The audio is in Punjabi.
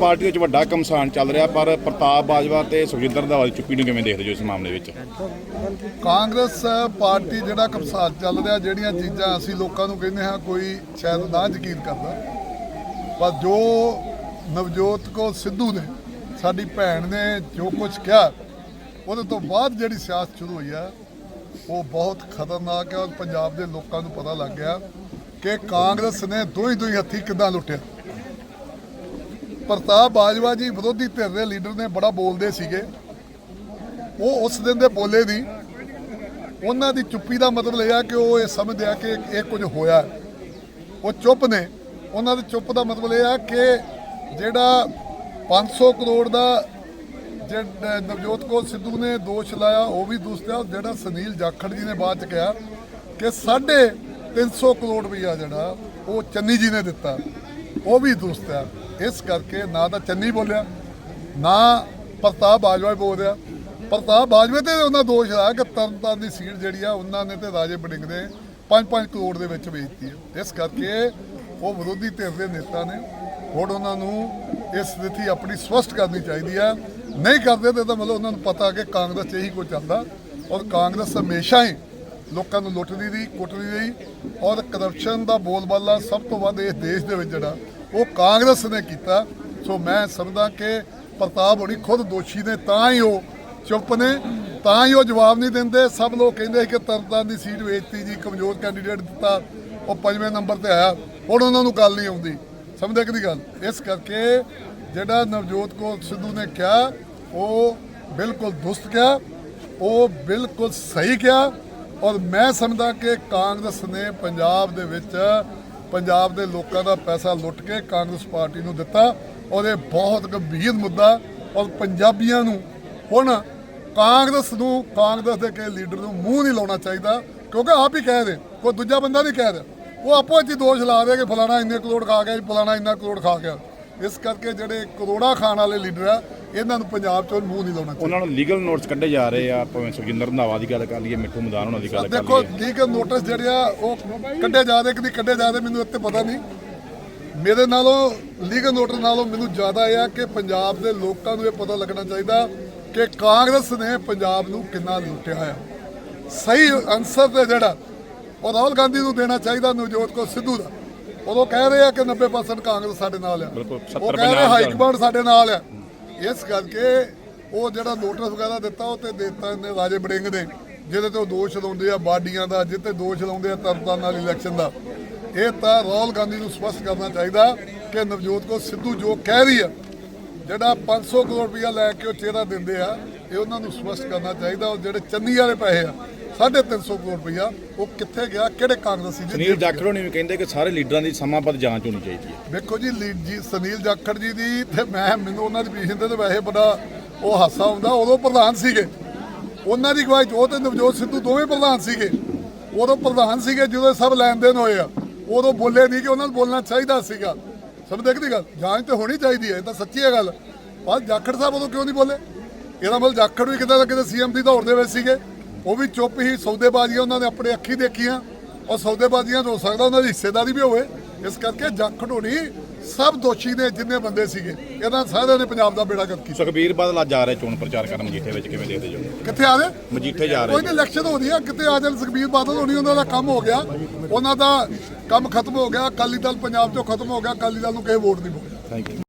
ਪਾਰਟੀ ਵਿੱਚ ਵੱਡਾ ਕਮਸਾਨ ਚੱਲ ਰਿਹਾ, ਪਰ ਪ੍ਰਤਾਪ ਬਾਜਵਾ ਤੇ ਸੁਖਜਿੰਦਰ ਰੰਧਾਵਾ ਚੁੱਪੀ ਨੂੰ ਕਿਵੇਂ ਦੇਖਦੇ ਹੋ ਇਸ ਮਾਮਲੇ ਵਿੱਚ? ਕਾਂਗਰਸ ਪਾਰਟੀ ਜਿਹੜਾ ਕਮਸਾਨ ਚੱਲ ਰਿਹਾ, ਜਿਹੜੀਆਂ ਚੀਜ਼ਾਂ ਅਸੀਂ ਲੋਕਾਂ ਨੂੰ ਕਹਿੰਦੇ ਹਾਂ, ਕੋਈ ਸ਼ਾਇਦ ਨਾ ਯਕੀਨ ਕਰਦਾ। ਪਰ ਜੋ ਨਵਜੋਤ ਕੋ ਸਿੱਧੂ ਨੇ, ਸਾਡੀ ਭੈਣ ਨੇ ਜੋ ਕੁਝ ਕਿਹਾ, ਉਹਦੇ ਤੋਂ ਬਾਅਦ ਜਿਹੜੀ ਸਿਆਸਤ ਸ਼ੁਰੂ ਹੋਈ ਆ, ਉਹ ਬਹੁਤ ਖਤਰਨਾਕ ਹੈ ਔਰ ਪੰਜਾਬ ਦੇ ਲੋਕਾਂ ਨੂੰ ਪਤਾ ਲੱਗ ਗਿਆ ਕਿ ਕਾਂਗਰਸ ਨੇ ਦੋਈ ਦੋਈ ਹੱਥੀ ਕਿੱਦਾਂ ਲੁੱਟਿਆ। ਪ੍ਰਤਾਪ ਬਾਜਵਾ ਜੀ ਵਿਰੋਧੀ ਧਿਰ ਦੇ ਲੀਡਰ ਨੇ ਬੜਾ ਬੋਲਦੇ ਸੀਗੇ। ਉਹ ਉਸ ਦਿਨ ਦੇ ਬੋਲੇ ਦੀ ਉਹਨਾਂ ਦੀ ਚੁੱਪੀ ਦਾ ਮਤਲਬ ਇਹ ਆ ਕਿ ਉਹ ਇਹ ਸਮਝਦੇ ਆ ਕਿ ਇਹ ਕੁਝ ਹੋਇਆ। ਉਹ ਚੁੱਪ ਨੇ। ਉਹਨਾਂ ਦੇ ਚੁੱਪ ਦਾ ਮਤਲਬ ਇਹ ਆ ਕਿ ਜਿਹੜਾ 500 ਕਰੋੜ ਦਾ ਜਿਹੜਾ ਨਵਜੋਤ ਕੌਰ ਸਿੱਧੂ ਨੇ ਦੋਸ਼ ਲਾਇਆ, ਉਹ ਵੀ ਦੂਸਰਾ ਜਿਹੜਾ ਸੁਨੀਲ ਜਾਖੜ ਜੀ ਨੇ ਬਾਅਦ ਚ ਕਿਹਾ ਕਿ ਸਾਢੇ 300 ਕਰੋੜ ਰੁਪਈਆ ਜਿਹੜਾ ਉਹ ਚੰਨੀ ਜੀ ਨੇ ਦਿੱਤਾ। ਉਹ ਵੀ ਦੂਸਰਾ ਇਸ ਕਰਕੇ ਨਾ ਤਾਂ ਚੰਨੀ ਬੋਲਿਆ, ਨਾ ਪ੍ਰਤਾਪ ਬਾਜਵਾ ਹੀ ਬੋਲ ਰਿਹਾ ਪ੍ਰਤਾਪ ਬਾਜਵਾ ਤੇ ਉਹਨਾਂ ਦੋਸ਼ ਲਾਇਆ ਕਿ ਤਰਨਤਾਰਨ ਦੀ ਸੀਟ ਜਿਹੜੀ ਆ, ਉਹਨਾਂ ਨੇ ਤੇ ਰਾਜੇ ਬੜਿੰਗ ਨੇ 5-5 ਕਰੋੜ ਦੇ ਵਿੱਚ ਵੇਚਤੀ ਹੈ ਇਸ ਕਰਕੇ ਉਹ ਵਿਰੋਧੀ ਧਿਰ ਦੇ ਨੇਤਾ ਨੇ, ਹੁਣ ਉਹਨਾਂ ਨੂੰ ਇਸ ਸਥਿਤੀ ਆਪਣੀ ਸਪਸ਼ਟ ਕਰਨੀ ਚਾਹੀਦੀ ਹੈ ਨਹੀਂ ਕਰਦੇ ਤੇ ਤਾਂ ਮਤਲਬ ਉਹਨਾਂ ਨੂੰ ਪਤਾ ਕਿ ਕਾਂਗਰਸ 'ਚ ਇਹੀ ਕੁਝ ਚੱਲਦਾ ਔਰ ਕਾਂਗਰਸ ਹਮੇਸ਼ਾ ਹੀ ਲੋਕਾਂ ਨੂੰ ਲੁੱਟਦੀ ਦੀ ਕੁੱਟਦੀ ਰਹੀ ਔਰ ਕਰਪਸ਼ਨ ਦਾ ਬੋਲਬਾਲਾ ਸਭ ਤੋਂ ਵੱਧ ਇਸ ਦੇਸ਼ ਦੇ ਵਿੱਚ ਜਿਹੜਾ ਉਹ ਕਾਂਗਰਸ ਨੇ ਕੀਤਾ। ਸੋ ਮੈਂ ਸਮਝਦਾ ਕਿ ਪ੍ਰਤਾਪ ਹੋਣੀ ਖੁਦ ਦੋਸ਼ੀ ਨੇ, ਤਾਂ ਹੀ ਉਹ ਚੁੱਪ ਨੇ, ਤਾਂ ਹੀ ਉਹ ਜਵਾਬ ਨਹੀਂ ਦਿੰਦੇ। ਸਭ ਲੋਕ ਕਹਿੰਦੇ ਸੀ ਕਿ ਤਰਨਤਾਰਨ ਦੀ ਸੀਟ ਵੇਚਤੀ ਜੀ, ਕਮਜ਼ੋਰ ਕੈਂਡੀਡੇਟ ਦਿੱਤਾ, ਉਹ ਪੰਜਵੇਂ ਨੰਬਰ ਤੇ ਆਇਆ। ਹੁਣ ਉਹਨਾਂ ਨੂੰ ਗੱਲ ਨਹੀਂ ਆਉਂਦੀ। ਸਮਝਦੇ ਕਿ ਨਹੀਂ ਗੱਲ? ਇਸ ਕਰਕੇ ਜਿਹੜਾ ਨਵਜੋਤ ਕੌਰ ਸਿੱਧੂ ਨੇ ਕਿਹਾ, ਉਹ ਬਿਲਕੁਲ ਦੁਸਤ ਕਿਹਾ, ਉਹ ਬਿਲਕੁਲ ਸਹੀ ਕਿਹਾ। ਔਰ ਮੈਂ ਸਮਝਦਾ ਕਿ ਕਾਂਗਰਸ ਨੇ ਪੰਜਾਬ ਦੇ ਵਿੱਚ ਪੰਜਾਬ ਦੇ ਲੋਕਾਂ ਦਾ ਪੈਸਾ ਲੁੱਟ ਕੇ ਕਾਂਗਰਸ ਪਾਰਟੀ ਨੂੰ ਦਿੱਤਾ। ਔਰ ਇਹ ਬਹੁਤ ਗੰਭੀਰ ਮੁੱਦਾ ਔਰ ਪੰਜਾਬੀਆਂ ਨੂੰ ਹੁਣ ਕਾਂਗਰਸ ਨੂੰ, ਕਾਂਗਰਸ ਦੇ ਕੇ ਲੀਡਰ ਨੂੰ ਮੂੰਹ ਨਹੀਂ ਲਾਉਣਾ ਚਾਹੀਦਾ। ਕਿਉਂਕਿ ਆਪ ਹੀ ਕਹਿ ਰਹੇ, ਕੋਈ ਦੂਜਾ ਬੰਦਾ ਨਹੀਂ ਕਹਿ ਰਿਹਾ। ਉਹ ਆਪੋ ਵਿੱਚ ਹੀ ਦੋਸ਼ ਲਾ ਰਹੇ ਕਿ ਫਲਾਣਾ ਇੰਨੇ ਕਰੋੜ ਖਾ ਗਿਆ ਜੀ, ਫਲਾਣਾ ਇੰਨਾ ਕਰੋੜ ਖਾ ਗਿਆ। ਇਸ ਕਰਕੇ ਜਿਹੜੇ ਕਰੋੜਾ ਖਾਣ ਵਾਲੇ ਲੀਡਰ ਆ ਇਹਨਾਂ ਨੂੰ ਪੰਜਾਬ ਚੋਂ ਮੂੰਹ ਨਹੀਂ ਲਾਉਣਾ ਚਾਹੀਦਾ ਉਹਨਾਂ ਨੂੰ ਲੀਗਲ ਨੋਟਸ ਕੱਢੇ ਜਾ ਰਹੇ ਆ ਭਾਵੇਂ ਸੁਖਜਿੰਦਰ ਰੰਧਾਵਾ ਦੀ ਗੱਲ ਕਰ ਲਈਏ ਮਿੱਠੂ ਮਦਾਨ ਉਹਨਾਂ ਦੀ ਗੱਲ ਕਰ ਦੇਖੋ ਲਈਏ। ਲੀਗਲ ਨੋਟਿਸ ਜਿਹੜੇ ਆ ਉਹ ਕੱਢੇ ਜਾ ਰਹੇ ਕਿ ਨਹੀਂ ਕੱਢੇ ਜਾ ਰਹੇ ਮੈਨੂੰ ਇੱਥੇ ਪਤਾ ਨਹੀਂ। ਮੇਰੇ ਨਾਲੋਂ ਲੀਗਲ ਨੋਟਿਸ ਨਾਲੋਂ ਮੈਨੂੰ ਜ਼ਿਆਦਾ ਇਹ ਆ ਕਿ ਪੰਜਾਬ ਦੇ ਲੋਕਾਂ ਨੂੰ ਇਹ ਪਤਾ ਲੱਗਣਾ ਚਾਹੀਦਾ ਕਿ ਕਾਂਗਰਸ ਨੇ ਪੰਜਾਬ ਨੂੰ ਕਿੰਨਾ ਲੁੱਟਿਆ ਆ ਸਹੀ ਆਨਸਰ ਤੇ ਜਿਹੜਾ ਉਹ ਰਾਹੁਲ ਗਾਂਧੀ ਨੂੰ ਦੇਣਾ ਚਾਹੀਦਾ ਨਵਜੋਤ ਕੋ ਸਿੱਧੂ ਦਾ। ਉਦੋਂ ਕਹਿ ਰਹੇ ਆ ਕਿ 90% ਕਾਂਗਰਸ ਸਾਡੇ ਨਾਲ ਆ। ਬਿਲਕੁਲ, ਉਹ 70 ਕਹਿ ਰਹੇ ਹਾਈ ਕਮਾਂਡ ਸਾਡੇ ਨਾਲ ਆ। ਇਸ ਕਰਕੇ ਉਹ ਜਿਹੜਾ ਨੋਟਿਸ ਵਗੈਰਾ ਦਿੱਤਾ ਉਹ ਤੇ ਦਿੱਤਾ ਇਹਨੇ ਰਾਜੇ ਬੜਿੰਗ ਨੇ ਜਿਹਦੇ ਤੇ ਉਹ ਦੋਸ਼ ਲਾਉਂਦੇ ਆ ਬਾਡੀਆਂ ਦਾ ਜਿੱਤੇ ਦੋਸ਼ ਲਾਉਂਦੇ ਆ ਤਰਨਤਾਰਨ ਵਾਲੀ ਇਲੈਕਸ਼ਨ ਦਾ। ਇਹ ਤਾਂ ਰਾਹੁਲ ਗਾਂਧੀ ਨੂੰ ਸਪਸ਼ਟ ਕਰਨਾ ਚਾਹੀਦਾ ਕਿ ਨਵਜੋਤ ਕੋ ਸਿੱਧੂ ਜੋ ਕਹਿ ਰਹੀ ਆ ਜਿਹੜਾ 500 ਕਰੋੜ ਰੁਪਇਆ ਲੈ ਕੇ ਉਹ ਚਿਹਰਾ ਦਿੰਦੇ ਆ ਇਹ ਉਹਨਾਂ ਨੂੰ ਸਪਸ਼ਟ ਕਰਨਾ ਚਾਹੀਦਾ ਉਹ ਜਿਹੜੇ ਚੰਨੀ ਵਾਲੇ ਪੈਸੇ ਆ 350 ਕਰੋੜ ਰੁਪਇਆ ਉਹ ਕਿੱਥੇ ਗਿਆ ਕਿਹੜੇ ਕਾਂਗਰਸੀ ਜੀ ਸੁਨੀਲ ਜਾਖੜ ਨੇ ਵੀ ਕਹਿੰਦੇ ਕਿ ਸਾਰੇ ਲੀਡਰਾਂ ਦੀ ਸਮਾਂਬੱਧ ਜਾਂਚ ਹੋਣੀ ਚਾਹੀਦੀ ਹੈ। ਵੇਖੋ ਜੀ ਲੀਡ ਜੀ ਸੁਨੀਲ ਜਾਖੜ ਜੀ ਦੀ ਤੇ ਮੈਂ ਮੈਨੂੰ ਉਹਨਾਂ ਦੀ ਪੀਛੇ ਤੇ ਵੈਸੇ ਬੜਾ ਉਹ ਹਾਸਾ ਹੁੰਦਾ ਉਦੋਂ ਪ੍ਰਧਾਨ ਸੀਗੇ। ਉਹਨਾਂ ਦੀ ਗਵਾਹੀ ਉਹ ਤੇ ਨਵਜੋਤ ਸਿੱਧੂ ਦੋਵੇਂ ਪ੍ਰਧਾਨ ਸੀਗੇ। ਉਦੋਂ ਪ੍ਰਧਾਨ ਸੀਗੇ ਜਦੋਂ ਸਭ ਲੈਣ ਦੇਣ ਹੋਏ ਆ। ਉਦੋਂ ਬੋਲੇ ਨਹੀਂ ਕਿ ਉਹਨਾਂ ਨੂੰ ਬੋਲਣਾ ਚਾਹੀਦਾ ਸੀਗਾ। ਸਮਝਦੇ ਕਿ ਨਹੀਂ ਗੱਲ ਜਾਂਚ ਤੇ ਹੋਣੀ ਚਾਹੀਦੀ ਹੈ ਇਹ ਤਾਂ ਸੱਚੀ ਹੈ ਗੱਲ। ਪਰ ਜਾਖੜ ਸਾਹਿਬ ਉਦੋਂ ਕਿਉਂ ਨਹੀਂ ਬੋਲੇ? ਇਹਦਾ ਮਤਲਬ ਜਾਖੜ ਵੀ ਕਿਤੇ ਨਾ ਕਿਤੇ ਸੀਐਮ ਦੀ ਦੌੜ ਦੇ ਵਿੱਚ ਸੀਗੇ। ਉਹ ਵੀ ਚੁੱਪ ਹੀ ਸੌਦੇਬਾਜ਼ੀਆਂ ਉਹਨਾਂ ਨੇ ਆਪਣੇ ਅੱਖੀ ਦੇਖੀਆਂ। ਔਰ ਸੌਦੇਬਾਜ਼ੀਆਂ ਹੋ ਸਕਦਾ ਉਹਨਾਂ ਦੀ ਹਿੱਸੇਦਾਰੀ ਵੀ ਹੋਵੇ। ਇਸ ਕਰਕੇ ਜਾਖੜ ਹੋਣੀ ਸਭ ਦੋਸ਼ੀ ਨੇ ਜਿੰਨੇ ਬੰਦੇ ਸੀਗੇ ਇਹਨਾਂ ਸਾਰਿਆਂ ਨੇ ਪੰਜਾਬ ਦਾ ਬੇੜਾ ਗਰਕ ਕੀਤਾ। ਸੁਖਬੀਰ ਬਾਦਲ ਅੱਜ ਆ ਰਹੇ ਚੋਣ ਪ੍ਰਚਾਰ ਕਰਨ ਮਜੀਠੇ ਵਿੱਚ ਕਿਵੇਂ ਦੇਖਦੇ ਜੋ? ਕਿੱਥੇ ਆ ਮਜੀਠੇ ਜਾ ਕੋਈ ਰਹੇ ਨਹੀਂ ਇਲੈਕਸ਼ਨ ਹੋਣੀ ਆ ਕਿਤੇ ਆ ਜਾਣ ਸੁਖਬੀਰ ਬਾਦਲ ਹੋਣੀ ਉਹਨਾਂ ਦਾ ਕੰਮ ਹੋ ਗਿਆ। ਉਹਨਾਂ ਦਾ ਕੰਮ ਖਤਮ ਹੋ ਗਿਆ ਅਕਾਲੀ ਦਲ ਪੰਜਾਬ ਚੋਂ ਖਤਮ ਹੋ ਗਿਆ ਅਕਾਲੀ ਦਲ ਨੂੰ ਕਿਸੇ ਵੋਟ ਨਹੀਂ। ਪਾਉਣੀ ਥੈਂਕ ਯੂ